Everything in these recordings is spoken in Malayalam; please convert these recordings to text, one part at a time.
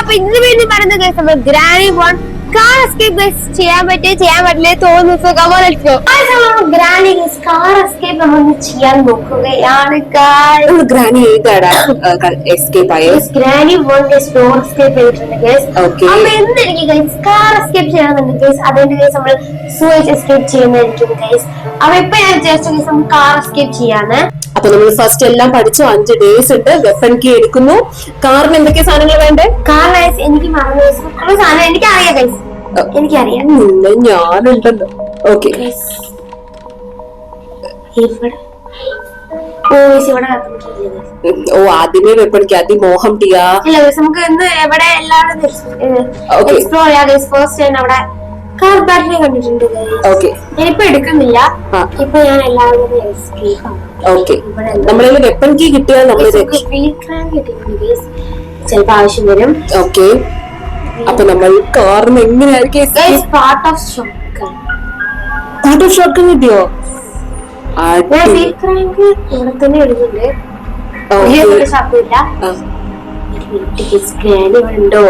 അപ്പൊ ഇന്ന് വേണ്ടി പറയുന്ന case granny one car escape ചെയ്യാൻ പറ്റിയ ചെയ്യാൻ പറ്റില്ല തോന്നുന്നു. ഗ്രാനി കാർ എസ്കേപ്പ് നമ്മൾ ചെയ്യാൻ നോക്കുകയാണ്. ഗ്രാനി ഏതാടാ? എസ്കേപ്പ് ആയ? ഗ്രാനി വൺ ഡോർ എസ്കേപ്പ് ചെയ്തിട്ടുണ്ട് ഗൈസ്. അപ്പൊ എനിക്ക് ഗൈസ് കാർ എസ്കേപ്പ് ചെയ്യണമെന്നുണ്ട് ഗൈസ് അതിന്റെ ഗൈസ് നമ്മൾ സൂയിച്ച് എസ്കേപ്പ് ചെയ്യുന്നതായിരിക്കും ഗൈസ് അപ്പൊ ഇപ്പൊ ഞാൻ വിചാരിച്ച ഗൈസ് നമ്മൾ കാർ എസ്കേപ്പ് ചെയ്യാന്ന്. അപ്പൊ നമ്മൾ ഫസ്റ്റ് എല്ലാം പഠിച്ചു. അഞ്ച് ഡേയ്സ് ഉണ്ട്. വെപ്പൺ കീ എടുക്കുന്നു. കാറിന് എന്തൊക്കെ സാധനങ്ങൾ വേണ്ടേ? കാർ ഗൈസ് എനിക്ക് മറന്നു ഗൈസ് കുറേ സാധനം എനിക്കറിയാം ഇല്ല ഞാനുണ്ടല്ലോ. Okay Guys. ഇവിടെ ഓ ഇവിടെ guys. ആദ്യമേ വെപ്പൺ കീ ആദ്യം മോഹം ടിയാ. ഇല്ല നമുക്ക് ഇന്ന് എവിടെ എല്ലാവരും Okay. എക്സ്പ്ലോർ ചെയ്യാം ഗൈസ് ഫസ്റ്റ് ഞാൻ അവിടെ കാർ ബാറ്ററി കണ്ടിട്ടുണ്ട് guys. ഓക്കെ ഞാനിപ്പോ എടുക്കുന്നില്ല. ആ. ഇപ്പൊ ഞാൻ എല്ലാവരും ഓക്കെ? നമ്മളിൽ വെപ്പൺ കീ കിട്ടിയാൽ നമ്മൾ ചിലപ്പോ ആവശ്യം വരും. ഓക്കെ അപ്പൊ നമ്മൾ കാറിന് എങ്ങനെയായിരിക്കും പാർട്ട് ഓഫ് ഷോട്ട് കിട്ടിയോ? വീൽ ക്രാങ്ക് ഇവിടെ തന്നെ ഇവിടെ ഉണ്ടോ?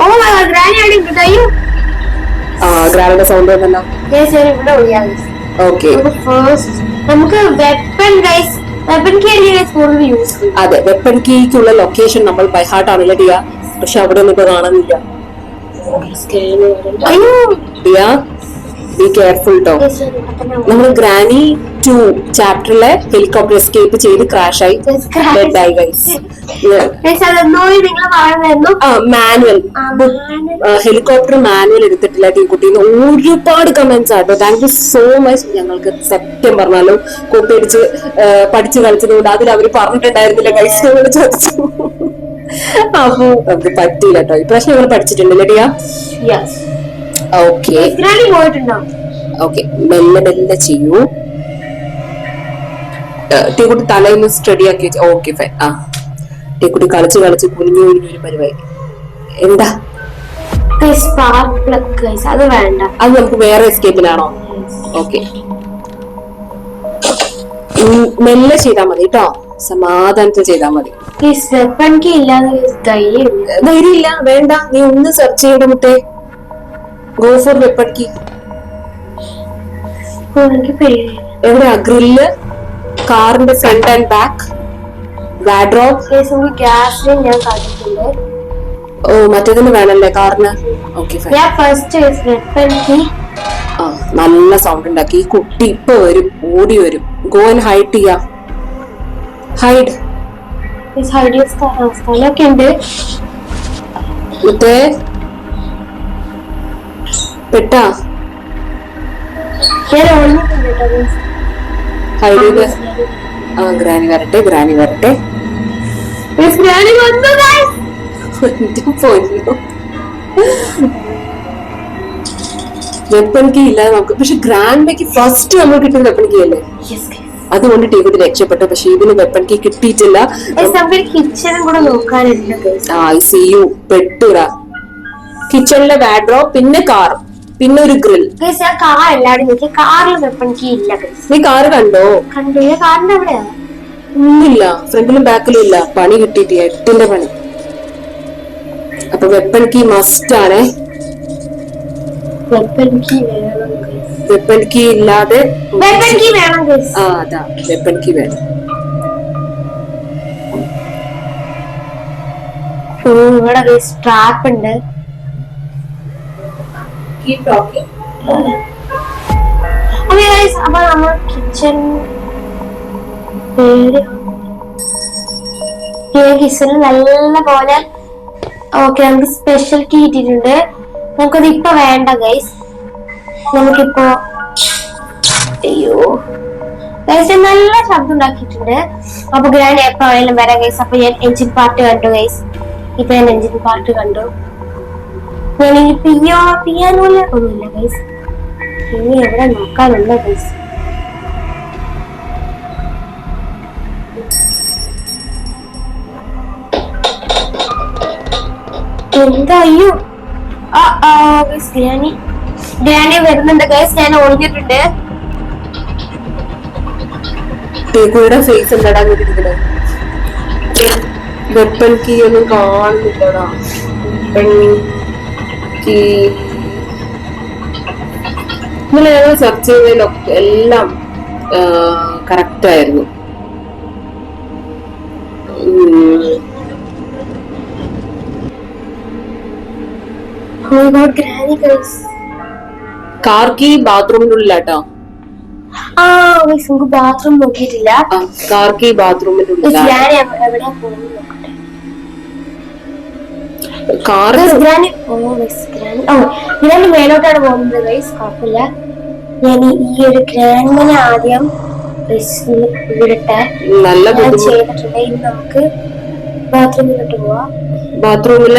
ഓ ഗ്രാനി ആ ഗ്രാനിയുടെ സൗണ്ട് ഒഴിയാ ഓക്കെ ഫസ്റ്റ് നമുക്ക് വെപ്പൺ ഗൈസ് വെപ്പൺ ഗൈസ് കൂടുതൽ യൂസ് അതെ വെപ്പൺ കീക്കുള്ള ലൊക്കേഷൻ നമ്മൾ ബൈ ഹാർട്ട് ആണല്ലോ ഡിയ? പക്ഷെ അവിടെ ഒന്നും ഇപ്പൊ കാണുന്നില്ല അയ്യോ ബി കെയർഫുൾ ടോ നമ്മൾ ഗ്രാനി ടു ചാപ്റ്ററിലെ ഹെലികോപ്റ്റർ എസ്കേപ്പ് ചെയ്ത് ക്രാഷ് ആയി. ഡെഡ് ആയി ഗൈസ് മാനുവൽ. ഹെലികോപ്റ്റർ മാനുവൽ എടുത്തിട്ടില്ല ടീക്കുട്ടിന്ന് ഒരുപാട് കമന്റ്സ് ആട്ടോ. താങ്ക് യു സോ മച്ച് ഞങ്ങൾക്ക് സത്യം പറഞ്ഞാലും കോപ്പി അടിച്ച് പഠിച്ച് കളിച്ചതുകൊണ്ട് അതിൽ അവർ പറഞ്ഞിട്ടുണ്ടായിരുന്നില്ല ഗൈസ് ഞങ്ങൾ ചോദിച്ചു. അപ്പൊ നമുക്ക് പറ്റിയില്ല കേട്ടോ ഇപ്രാവശ്യം ഞങ്ങൾ പഠിച്ചിട്ടുണ്ട് ഡിയ യെസ് ഓക്കെ ഗ്രാനി പോയിട്ടുണ്ടോ ഓക്കെ മെല്ലെ മെല്ലെ ചെയ്യൂ. ടീക്കുട്ടി തലയിൽ സ്റ്റഡി ആക്കി വെച്ചു ഓക്കെ ഫൈൻ ആ ടീക്കുട്ടി കളിച്ച് കളിച്ച് കുനിഞ്ഞു കുനിഞ്ഞു ഒരു പരിപാടി. എന്താ? അത് വേണ്ട. അത് നമുക്ക് വേറെ എസ്കേപ്പിനാണോ ഓക്കെ മെല്ലെ ചെയ്താൽ മതി കേട്ടോ സമാധാനത്തിൽ ചെയ്താൽ മതി. ധൈര്യം ഇല്ല വേണ്ട. നീ ഒന്ന് സെർച്ച് ചെയ്യണം മുട്ടേ ഗോ ഫോർ വെപ്പൺ കീ എവിടെയാ? ഗ്രില്ല് കാറിന്റെ ഫ്രണ്ട് ആൻഡ് ബാക്ക് ഞാൻ കണ്ടിട്ടുണ്ട്. ഓ മറ്റേതിന് വേണല്ലേ കാറിന് ഓക്കെ ഫൈൻ ഞാൻ ഫസ്റ്റ് ഗൈസ് വെപ്പൺ കി ആ നല്ല സൗണ്ട് ഉണ്ടാക്കി. ഈ കുട്ടി ഇപ്പൊ വരും ഓടി വരും. ഗോ ആൻഡ് ഹൈഡ് ചെയ്യാ ഹൈഡ് ഹൈഡ് സ്ഥലമൊക്കെ ഉണ്ട്. മുത്തേ പെട്ടാ? ആ ഗ്രാനി വരട്ടെ ഗ്രാനി വരട്ടെ. ഗൈസ് ഗ്രാനി വന്നു ഗൈസ് എന്റെ പൊന്നു. വെപ്പൺ കീ ഇല്ലാതെ നമുക്ക് പക്ഷെ ഗ്രാൻഡ് ബേക്ക് ഫസ്റ്റ് നമ്മൾ കിട്ടുന്ന വെപ്പൺ കീ അല്ലേ അതുകൊണ്ട് ടീമിന് രക്ഷപ്പെട്ടു പക്ഷെ ഇതിന് വെപ്പൺ കീ കിട്ടിയിട്ടില്ല പെട്ടുടാ. കിച്ചണിലെ വാഡ്രോ പിന്നെ കാർ പിന്നെ ഒരു ഗ്രിൽ ഗൈസ് ഞാൻ കാർ എല്ലാവരും നോക്കി കാറിൽ വെപ്പൺ കീ ഇല്ല ഗൈസ് നീ കാറ് കണ്ടോ? കണ്ടു. ഞാൻ കാറിന്റെ അവിടെയാ? ഒന്നുമില്ല. ഫ്രണ്ടിലും ബാക്കിലും ഇല്ല. പണി കിട്ടിയിട്ട് എട്ടിന്റെ പണി. അപ്പൊ വെപ്പൺ കീ മസ്റ്റ് ആണേ. വെപ്പൺ കീ വേണം വെപ്പൺ കീ ഇല്ലാതെ വെപ്പൺ കീ വേണം ഗൈസ് ആ അതാ. വെപ്പൺ കീ വേണം. ഇവിടെ ഗൈസ് ട്രാപ്പ് ഉണ്ട്. അപ്പൊ ഗൈസ് അപ്പൊ നമ്മൾ കിച്ചൺ കിച്ചണിൽ നല്ല പോലെ ഓക്കെ നമുക്ക് സ്പെഷ്യൽ കീ ഇട്ടിട്ടുണ്ട്. നമുക്കത് ഇപ്പൊ വേണ്ട ഗൈസ് നമുക്കിപ്പോ അയ്യോ. ഗൈസ് നല്ല ശബ്ദം ഉണ്ടാക്കിയിട്ടുണ്ട്. അപ്പൊ ഗ്രാൻഡ് എപ്പോ ആണെങ്കിലും വരാം ഗൈസ് അപ്പൊ ഞാൻ എഞ്ചിൻ പാർട്ട് കണ്ടു ഗൈസ് ഇപ്പൊ ഞാൻ എഞ്ചിൻ പാർട്ട് കണ്ടു. പിയോ പിയാനോല? ഒന്നുമില്ല ഗൈസ് ഇനി എവിടെ നോക്കാനുണ്ട് ഗൈസ് എന്തായോ ആ ഗൈസ് ഗ്രാനി ഗ്രാനി വരുന്നുണ്ട് ഗൈസ് ഞാൻ ഒളിഞ്ഞിട്ടുണ്ട്. ഫേസ് ഒന്നും കാണുന്നില്ലടാ. കീ ഇന്നലെ ഞങ്ങൾ സെർച്ച് ചെയ്തതിലൊക്കെ എല്ലാം കറക്റ്റ് ആയിരുന്നു. Oh my god, granny guys. Car key ബാത്റൂമിനുള്ളിലാട്ടോ. ആ ബാത്റൂം നോക്കിയിട്ടില്ല. Car key key car. Guys, granny ഓ guys, granny ഓ granny മേലോട്ടാണ് പോകുന്നത് ഗൈസ് കുഴപ്പമില്ല. ഞാൻ ഈ- ഈ ഒരു ഗ്രാൻഡിനെ ആദ്യം guys, ഒന്ന് വിടട്ടെ. നല്ല ഞാൻ ബുദ്ധിമുട്ട് ചെയ്തിട്ടുണ്ട്. ഇനി നമുക്ക് ബാത്റൂമിലോട്ട് പോവാം. ബാത്റൂമിൽ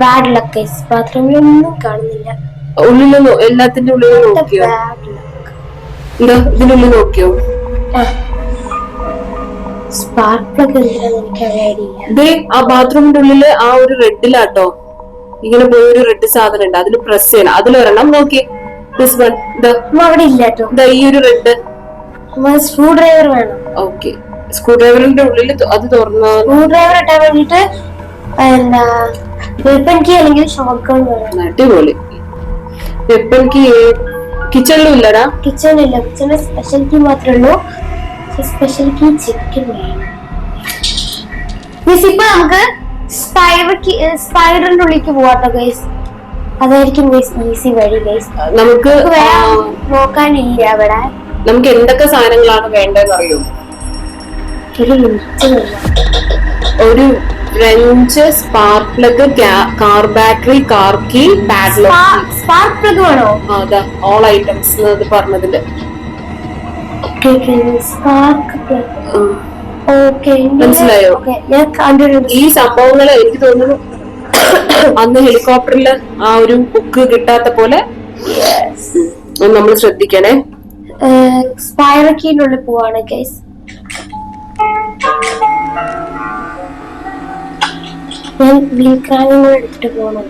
ബാഡ് ലക്ക് ഗൈസ് ബാത്റൂമിലൊന്നും കാണുന്നില്ല. ഉള്ളിലൊന്നും എല്ലാത്തിന്റെ ഉള്ളിലും നോക്കിയോ? ഇതിനുള്ളിൽ നോക്കിയോ? സ്പാർക്ക് പ്ലഗ് ദേ ആ ബാത്റൂമിന്റെ ഉള്ളിൽ ആ ഒരു റെഡിലാട്ടോ ഇങ്ങനെ പോയി ഒരു റെഡ് സാധനം ഉണ്ട്. അതിൽ പ്രസ് ചെയ്യണം. അതിലൊരെണ്ണം നോക്കി ദിസ് വൺ അവിടെ ഇല്ല കേട്ടോ ഈ ഒരു റെഡ് സ്ക്രൂ ഡ്രൈവർ വേണം. ഓക്കെ സ്ക്രൂ ഡ്രൈവറിന്റെ ഉള്ളിൽ അത് തുറന്നാൽ സ്ക്രൂ ഡ്രൈവർ ഇട്ടാൻ വേണ്ടിട്ട് എന്താ വെപ്പൺ കീ അല്ലെങ്കിൽ ഷോർട്ട് ഗൺ വേണം. അടിപൊളി. വെപ്പൻ കീ കിച്ചണിലും ഇല്ലടാ. കിച്ചണില്ല കിച്ചണിൽ സ്പെഷ്യൽ കീ മാത്രമേ ഉള്ളൂ. സ്പെഷ്യൽ കീ ചിക്കൻ വേണം. ഇപ്പൊ നമുക്ക് സ്പൈഡർ സ്പൈഡറിന്റെ ഉള്ളിലേക്ക് പോവാട്ടോ ഗൈസ് അതായിരിക്കും ഗൈസ് ഈസി വഴി ഗൈസ് നമുക്ക് വേറെ നോക്കാനില്ല അവിടെ നമുക്ക് എന്തൊക്കെ സാധനങ്ങളാണ് വേണ്ടതെന്ന് അറിയോ ഒരു ഒരു French spark plug car battery car key padlock spark plug വേണോ? അതാ ഓൾ ഐറ്റംസ് പറഞ്ഞതിൽ. ഈ സംഭവങ്ങൾ എനിക്ക് തോന്നുന്നു അന്ന് ഹെലികോപ്റ്ററിൽ ആ ഒരു ബുക്ക് കിട്ടാത്ത പോലെ നമ്മൾ ശ്രദ്ധിക്കണേ. സ്പൈറക്കീനുള്ളിൽ പോവാണ് ഗൈസ് ഞാൻ വീൽക്രാനും കൂടെ എടുത്തിട്ട് പോകണം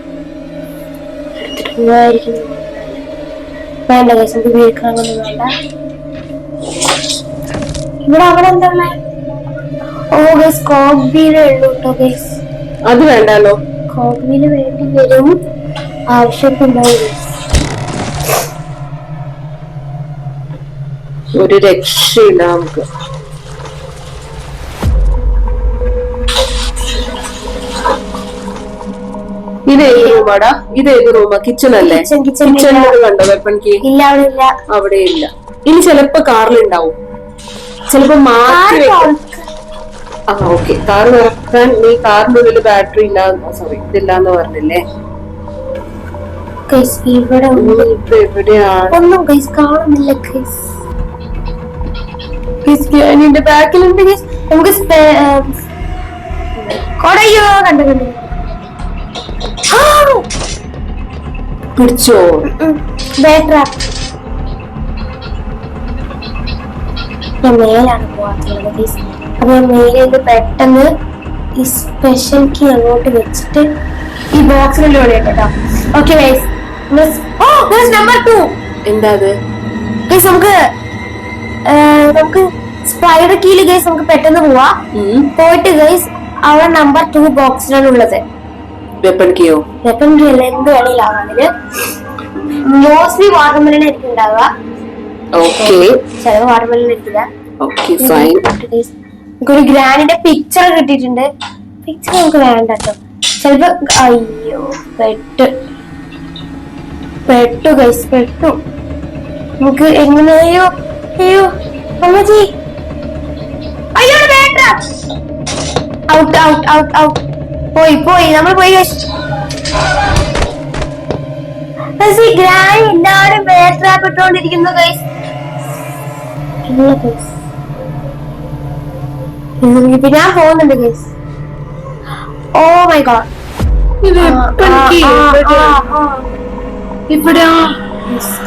എടുത്തിട്ട് പോവായിരിക്കും. വേണ്ട ഗൈസ് നമുക്ക് വീൽക്രാങ്ങൊന്നും വേണ്ട. ഇവിടെ അവിടെ എന്താണ് ഓ ഗൈസ് കോബിയിലേ ഉള്ളൂ കേട്ടോ ഗൈസ് അത് വേണ്ടല്ലോ വേണ്ടി വരും ആവശ്യത്തിണ്ടാവും guys. ഒരു രക്ഷയില്ല നമുക്ക്. ഇത് ഏത് റൂമാടാ? ഇത് ഏത് റൂമാ? കിച്ചൺ അല്ലേ? കിച്ചൺ കിച്ചൺ കണ്ടോ വെപ്പൺ കീ ഇല്ല അവിടെ ഇല്ല. അവിടെ ഇല്ല. ഇനി ചിലപ്പോ കാറിലുണ്ടാവും. ചിലപ്പോ മാറ്റി ആ ഓക്കെ. കാർ തുറക്കാൻ നീ കാറിന്റെ ഉള്ളിൽ ബാറ്ററി ഇല്ല. സോറി ഇതില്ലാന്ന് പറഞ്ഞില്ലേ? ഗൈസ് ഇവിടെ ഒന്നും കാണുന്നില്ല ബാക്കിലുണ്ട് നമുക്ക് കൊടയോ? കണ്ടു കണ്ടു! പിടിച്ചോ? ഞാൻ മേലാണ് പോവാത്തുള്ളത് ഗൈസ് അപ്പൊ ഞാൻ മേലെ നിന്ന് പെട്ടെന്ന് ഈ സ്പെഷ്യൽ കീ അങ്ങോട്ട് വെച്ചിട്ട് ഈ ബോക്സിനുള്ളിൽ കേട്ടോ ഓക്കെ ഗൈസ് ഓ നമ്പർ ടു എന്താ അത്? ഗൈസ് നമുക്ക് നമുക്ക് സ്പൈഡർ കീൽ ഗൈസ് നമുക്ക് പെട്ടെന്ന് പോവാ. പോയിട്ട് ഗൈസ് അവിടെ നമ്പർ ടു ബോക്സിലാണ് ഉള്ളത്. വെപ്പൺ കീയോ വെപ്പൺ കീ അല്ല എന്ത് വേണേലാവാം അതിൽ. മോസ്റ്റ്ലി വാട്ടർമെലൻ ആയിരിക്കും ഉണ്ടാവുക. ഓക്കെ ചിലവ് വാട്ടർമെലൻ ആയിരിക്കില്ല. ഓക്കെ ഫൈൻ നമുക്കൊരു ഗ്രാൻഡിന്റെ പിക്ചർ കിട്ടിയിട്ടുണ്ട്. പിക്ചർ നമുക്ക് വേണ്ട കേട്ടോ ചിലപ്പോ അയ്യോ പെട്ട്. പെട്ടു ഗൈസ് പെട്ടു. നമുക്ക് എങ്ങനെയോ അയ്യോ അമ്മജി അയ്യോ ഔട്ട് ഔട്ട് ഔട്ട് ഔട്ട് പോയി പോയി നമ്മൾ പോയി ഗ്രാൻഡ് എല്ലാവരും ബേട്രാപ്പ് ഇട്ടുകൊണ്ടിരിക്കുന്നു ഗൈസ് ഇല്ല ഗൈസ് ഇപ്പൊ ഞാൻ പോകുന്നുണ്ട് ഗൈസ് ഓ മൈ ഗോഡ് ഇവിടെ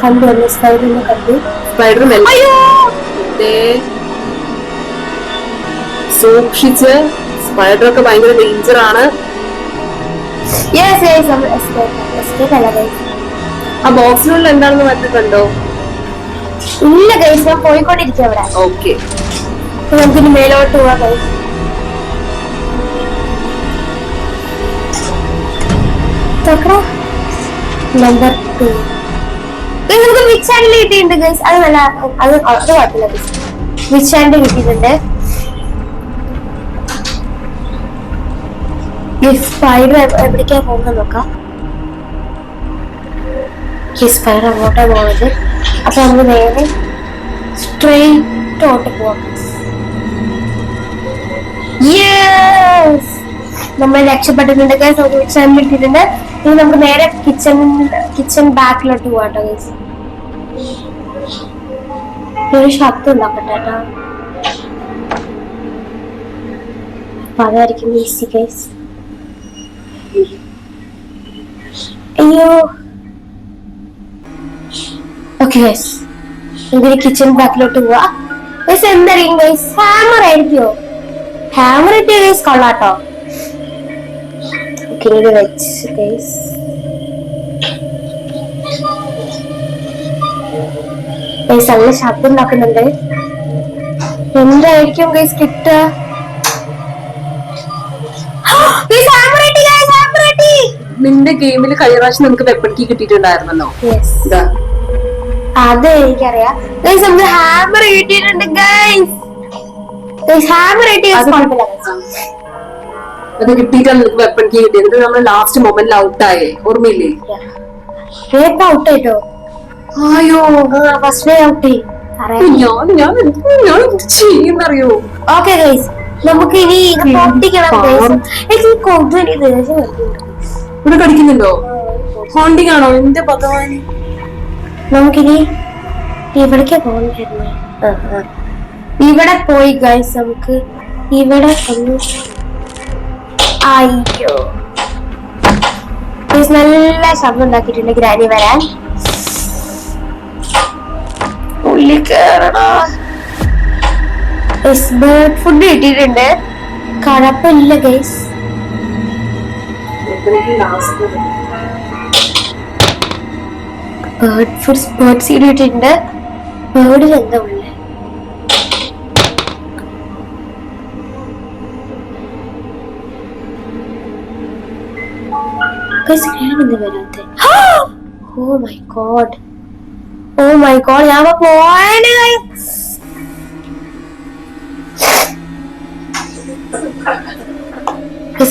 കണ്ടു വന്നു സ്പൈഡറിനെ കണ്ടു സ്പൈഡർ അയ്യോ സൂക്ഷിച്ച്. സ്പൈഡർ ഒക്കെ ഭയങ്കര ഡേഞ്ചർ ആണ്. ആ ബോക്സിനുള്ളിൽ എന്താണെന്ന് പറഞ്ഞിട്ടുണ്ടോ? കണ്ടോ ഇല്ല ഗൈസ് ഞാൻ പോയിക്കൊണ്ടിരിക്കാം അവിടെ ഓക്കെ അപ്പൊ നമുക്കിനി മേലോട്ട് പോവാം guys. നമ്പർ ടു നമുക്ക് വിച്ച് ഹാൻഡിൽ കിട്ടിയിട്ടുണ്ട് ഗൈസ് അത് നല്ല അത് അത് കുഴപ്പമില്ല വിച്ച് ഹാൻഡ് കിട്ടിയിട്ടുണ്ട്. എവിടേക്കാ പോകുന്നത് നോക്കാം. ഈ പോകുന്നത്? അപ്പൊ നമുക്ക് നേരെ സ്ട്രെയിറ്റോട്ട് പോവാം. നമ്മൾ രക്ഷപ്പെട്ടിട്ടുണ്ട് ഗൈസ് നമുക്ക് ഹാൻഡ് കിട്ടിയിട്ടുണ്ട്. ഇനി നമുക്ക് നേരെ കിച്ചൺ കിച്ചൺ ബാക്കിലോട്ട് പോവാട്ടോ ഗൈസ് ഒരു ശബ്ദം ഉണ്ടാക്കട്ടെ കേട്ടോ. അപ്പൊ അതായിരിക്കും ഈസി ഗൈസ് അയ്യോ. ഓക്കെ ഗൈസ് നമുക്ക് കിച്ചൺ ബാക്കിലോട്ട് പോവാ. ഗൈസ് എന്തായിരിക്കും ഗൈസ് ഹാമർ ആയിരിക്കുമോ ഹാമർ ഇട്ട് ഗൈസ് കൊള്ളാട്ടോ ഇത് വെച്ച് ഗൈസ് ഗൈസ് നല്ല ശബ്ദം ഉണ്ടാക്കുന്നുണ്ട്. എന്തായിരിക്കും ഗൈസ് കിട്ടുക നിന്റെ ഗെയിമിൽ കഴിഞ്ഞ പ്രാവശ്യം നമുക്ക് കീ കിട്ടിയിട്ടുണ്ടായിരുന്നല്ലോ. അത് എനിക്കറിയാം. ഗൈസ് നമുക്ക് ഹാമർ കിട്ടിയിട്ടുണ്ട് ഗൈസ് അത് കിട്ടിയിട്ടാണ് നിനക്ക് വെപ്പൺ കീ കിട്ടിയത്. എന്നിട്ട് നമ്മൾ ലാസ്റ്റ് മൊമെന്റിൽ ഔട്ടായേ ഓർമ്മയില്ലേ? ഔട്ടായിട്ടോ അയ്യോ ഫസ്റ്റ് ഡേ ഔട്ട് ആയി അറിയാം ഞാൻ ഞാൻ ഞാൻ ചെയ്യുന്നറിയോ? ഓക്കെ ഗൈസ് നമുക്ക് ഇനി. ഇവിടെ കടിക്കുന്നുണ്ടോ? ഹോണ്ടിങ് ആണോ? എന്റെ ഭഗവാൻ? നമുക്കിനി ഇവിടേക്ക് പോകണ്ടായിരുന്നു. ഇവിടെ പോയി ഗൈസ് നമുക്ക് ഇവിടെ ഒന്ന് അയ്യോ നല്ല ശബ്ദം ഉണ്ടാക്കിയിട്ടുണ്ട് ഗ്രാനി വരാൻ. ഉള്ളി കേറണോ? ബേർഡ് ഫുഡ് കിട്ടിയിട്ടുണ്ട്. കഴപ്പില്ല guys bird food bird seed കിട്ടിയിട്ടുണ്ട് ബേർഡിൽ എന്താ ഉള്ളത് എന്താ വരാത്തെ ഓ my God oh my God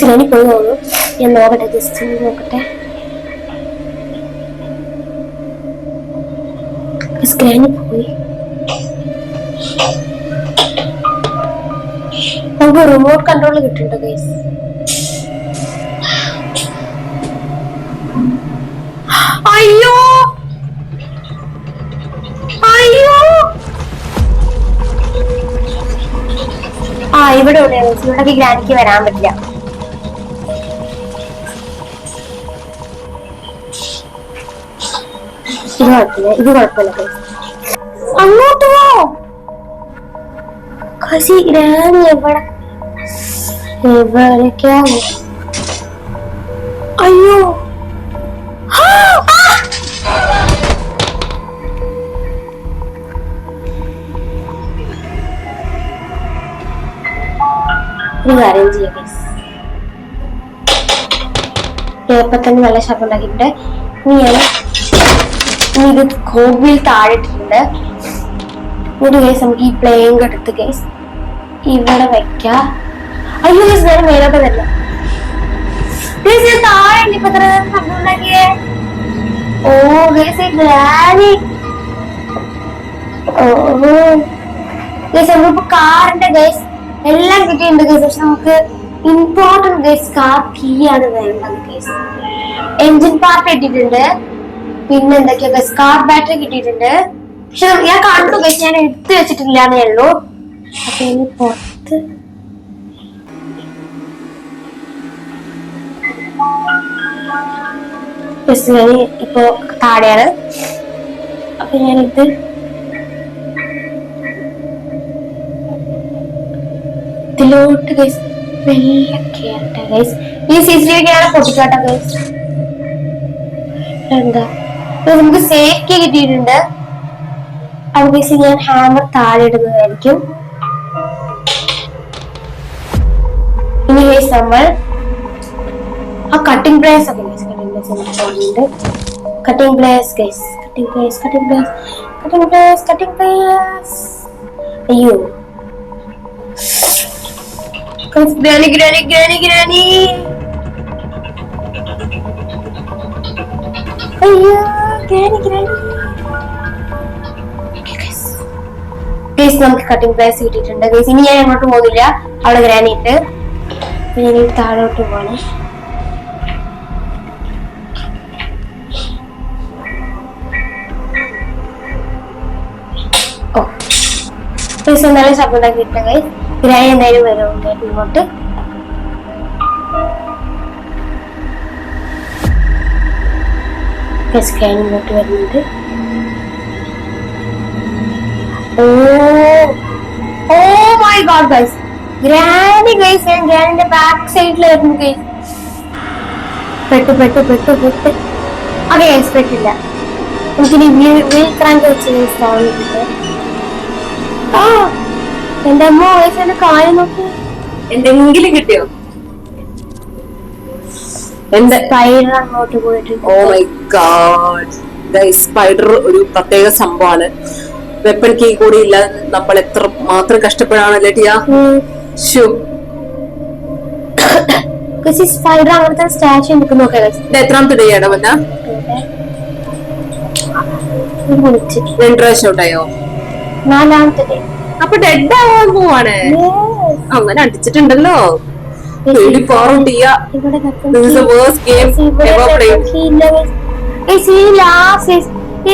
ഞാൻ പോയി തോന്നുന്നു ഞാൻ നോക്കട്ടെ ജസ്റ്റ് നോക്കട്ടെ നമുക്ക് റിമോട്ട് കൺട്രോൾ കിട്ടുന്നുണ്ട് ഗൈസ് ഇവിടെ guys? ഇവിടെ ഗ്രാനിക്ക് വരാൻ പറ്റില്ല ഇത് കുഴപ്പമില്ല ഇത് കുഴപ്പമില്ല. അങ്ങോട്ട് പോ കസി ഗ്രാനി എവിടെ എവിടേക്കാ ഒരു അറേഞ്ച് ചെയ്യാം തന്നെ നല്ല ശബ്ദം ഉണ്ടാക്കിയിട്ടുണ്ട്. ഇനി ഞാൻ ഇനി ഇത് കോവിൽ താഴെ എന്നിട്ട് കേസ് നമുക്ക് ഈ പ്ലേയിങ് എടുത്ത് കേസ് ഇവിടെ വെക്കാം. അയ്യോ കേസ് നേരെ മേലോട്ട് വരില്ല കേസ് ഞാൻ താഴെ ഇപ്പൊ എത്ര ഉണ്ടാക്കിയേ? ഓ കേസ് ഗ്രാനി ഓ ഗൈസ് നമ്മളിപ്പോ കാറിന്റെ ഗൈസ് എല്ലാം കിട്ടിയിട്ടുണ്ട് പക്ഷെ നമുക്ക് ഇമ്പോർട്ടന്റ് ഗൈസ് കാർ കീ ആണ് വേണ്ടത് ഗൈസ് എഞ്ചിൻ പാർട്ട് കിട്ടിയിട്ടുണ്ട് പിന്നെ എന്തൊക്കെയാ ഗൈസ് കാർ ബാറ്ററി കിട്ടിയിട്ടുണ്ട്. പക്ഷെ ഞാൻ കണ്ടു ഗൈസ് ഞാൻ എടുത്തു വെച്ചിട്ടില്ല എന്നേ ഉള്ളൂ. അപ്പൊ ഇനി പുറത്ത് ഇപ്പോ താഴെയാണ്. അപ്പൊ ഞാനിത് ഇതിലോട്ട് ഗൈസ് മെല്ലെ കേട്ട ഗൈസ് ഈ C C T V camera പൊട്ടിക്കാട്ടെ guys എന്താ നമുക്ക് സേഫ്റ്റി കിട്ടിയിട്ടുണ്ട്. അപ്പൊ ഗൈസ് ഞാൻ ഹാമർ താഴെ ഇടുന്നതായിരിക്കും. ഇനി ഗൈസ് നമ്മൾ ആ കട്ടിംഗ് പ്ലേസ് ഒക്കെ ഗൈസ് കട്ടിംഗ് പ്ലേസ് ഉണ്ട് cutting place guys cutting place cutting place cutting place cutting place അയ്യോ. Granny granny granny granny. അയ്യോ granny granny. ഗൈസ് നമുക്ക് കട്ടിംഗ് പ്ലേസ് കിട്ടിയിട്ടുണ്ട്. ഗൈസ് ഇനി ഞാൻ അങ്ങോട്ട് പോകുന്നില്ല. അവിടെ പിന്നെ ഇനി താഴോട്ട് പോകണം ഓ ഗൈസ് എന്തായാലും സപ്പോർട്ടാക്കി ഗൈസ് ഗ്രാനി എന്തായാലും വരും. ഗൈസ് ഇങ്ങോട്ട്. ഗൈസ് ഇങ്ങോട്ട് വരുന്നുണ്ട്. ഓ ഓ my God guys Granny guys ഞാൻ ഗ്രാൻഡിന്റെ ബാക്ക് സൈഡിലായിരുന്നു ഗൈസ് പെട്ടു പെട്ടു പെട്ടു പെട്ടു. ഓക്കെ ഗൈസ് പെട്ടില്ല. എനിക്കിനി വീൽ ക്രാങ്ക് വെച്ച് തോന്നിയിട്ടുണ്ട് ആ! എന്റെ അമ്മ കാര്യം നോക്കി. എന്തെങ്കിലും കിട്ടിയോ? എന്റെ സ്പൈഡർ അങ്ങോട്ട് പോയിട്ട്. ഓ മൈ ഗാഡ് സ്പൈഡർ ഒരു പ്രത്യേക സംഭവമാണ്. വെപ്പൺ കീ കൂടി ഇല്ല. നമ്മൾ എത്ര മാത്രം കഷ്ടപ്പെടാണല്ലേ ടിയ. ഷു സ്പൈഡർ അങ്ങനത്തെ സ്റ്റാച്ചു എത്രാമത്തെ ഡേ ആണ് വന്ന രണ്ട് പ്രാവശ്യം ഔട്ടായോ? നാലാമത്തെ. അപ്പൊ ഡെഡ് ആവാൻ പോവാണ്. അങ്ങനെ അടിച്ചിട്ടുണ്ടല്ലോ ഇവിടെ weapon This is the worst game ever played.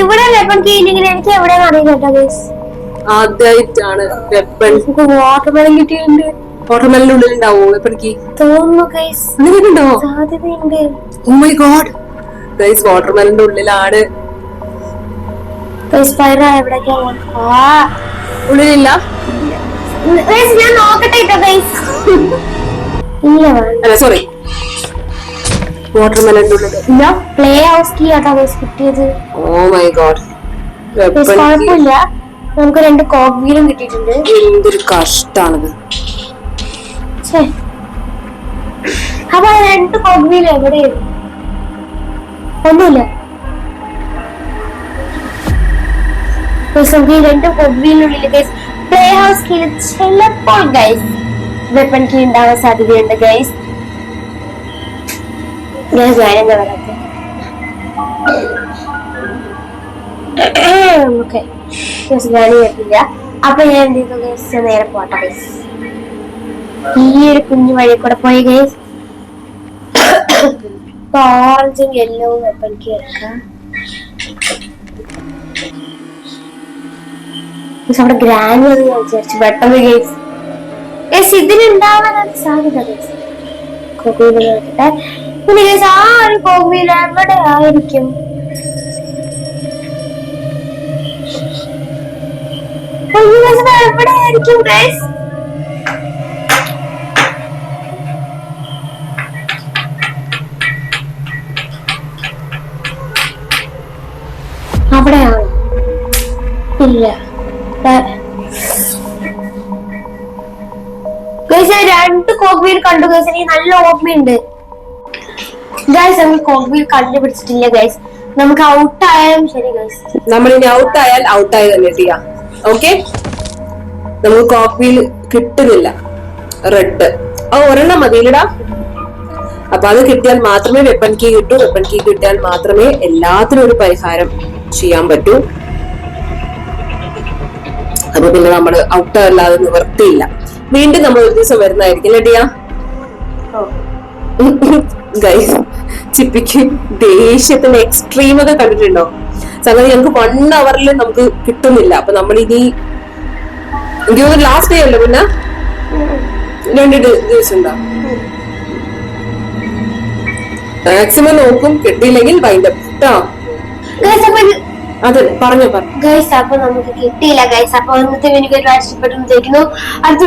ഇവിടെ വെപ്പൺ കീ ഇല്ലെങ്കിൽ എനിക്ക് എവിടെയാണ് അറിയില്ല ആദ്യമായിട്ടാണ് വെപ്പൺ വാട്ടർമെലൻ വാട്ടർ മെലൻ കിട്ടിയിട്ടുണ്ട്. വാട്ടർമെലിന്റെ ഉള്ളിൽ ഉണ്ടാവോ വെപ്പൺ കീ തോന്നുന്നു സാധ്യതയുണ്ട്. ഓ മൈ ഗോഡ് ഗൈസ് വാട്ടർമെലിന്റെ ഉള്ളിലാണ് എവിടേക്കാ? ആ ഉള്ളിലില്ല. ഞാൻ നോക്കട്ടെ അല്ല സോറി ഇല്ല. പ്ലേ ഹൗസ് കീ ആട്ടോ ഗൈസ് കിട്ടിയത്. ഓ മൈ ഗോഡ് കുഴപ്പമില്ല. നമുക്ക് രണ്ട് കോക്ക് വീലും കിട്ടിയിട്ടുണ്ട്. എന്തൊരു കഷ്ടാണിത്. ഛേ. അപ്പൊ ആ രണ്ട് കോക്ക് വീൽ എവിടെയായിരുന്നു ഒന്നുമില്ല. ഈ സാധ്യതയുണ്ട് അപ്പൊ ഞാൻ എന്ത് ചെയ്തു നേരെ പോട്ടെ ഗൈസ് ഈ ഒരു കുഞ്ഞു വഴി കൂടെ പോയി ഗൈസ് ഓറഞ്ചും യെല്ലോ വെപ്പൺ ഗൈസ് അവിടെ ഗ്രാനി എന്ന് വിചാരിച്ചു. പെട്ടെന്ന് ഗൈസ് ഗൈസ് ഇതിനുണ്ടാവാനാണ് സാധ്യത ഗൈസ് കോവിൽ നോക്കട്ടെ പിന്നെ ഗൈസ് ആ ഒരു കോവിൽ എവിടെ ആയിരിക്കും? എവിടെ ആയിരിക്കും ഗൈസ് രണ്ട് കോക്വീൽ കണ്ടു ഗൈസ് എനിക്ക് നല്ല ഓർമ്മയുണ്ട്. ഗൈസ് നമ്മൾ കോക്വീൽ കണ്ടുപിടിച്ചിട്ടില്ല ഗൈസ് നമുക്ക് ഔട്ട് ആയാലും ശരി ഗൈസ് നമ്മൾ ഇനി ഔട്ട് ആയാൽ ഔട്ട് ആയി തന്നെ ചെയ്യാം. ഓക്കെ നമുക്ക് കോക്വീൽ കിട്ടുന്നില്ല. റെഡ് ആ ഒരെണ്ണം മതിയിലടാ അപ്പൊ അത് കിട്ടിയാൽ മാത്രമേ വെപ്പൺ കീ കിട്ടൂ. വെപ്പൺ കീ കിട്ടിയാൽ മാത്രമേ എല്ലാത്തിനും ഒരു പരിഹാരം ചെയ്യാൻ പറ്റൂ. അപ്പൊ പിന്നെ നമ്മൾ ഔട്ട് അല്ലാതെ നിവർത്തിയില്ല വീണ്ടും നമ്മൾ ഒരു ദിവസം വരുന്നതായിരിക്കും ലഡിയ ഗൈസ് ചിപ്പിക്ക് ദേഷ്യത്തിന്റെ എക്സ്ട്രീം ഒക്കെ കണ്ടിട്ടുണ്ടോ? സംഗതി ഞങ്ങൾക്ക് വൺ അവറിൽ നമുക്ക് കിട്ടുന്നില്ല. അപ്പൊ നമ്മൾ ഇനി എനിക്ക് തോന്നുന്നു ലാസ്റ്റ് ഡേ അല്ലേ പിന്നെ? രണ്ട് ദിവസം ഉണ്ടോ? മാക്സിമം നോക്കും കിട്ടിയില്ലെങ്കിൽ വൈൻഡപ്പ് കേട്ടോ അതെ പറഞ്ഞു പറഞ്ഞു. ഗൈസ് അപ്പൊ നമുക്ക് കിട്ടിയില്ല ഗൈസ് അപ്പൊ ഇന്നത്തെ വീഡിയോ ഒരുപാട് ഇഷ്ടപ്പെട്ടു വിചാരിക്കുന്നു. അടുത്ത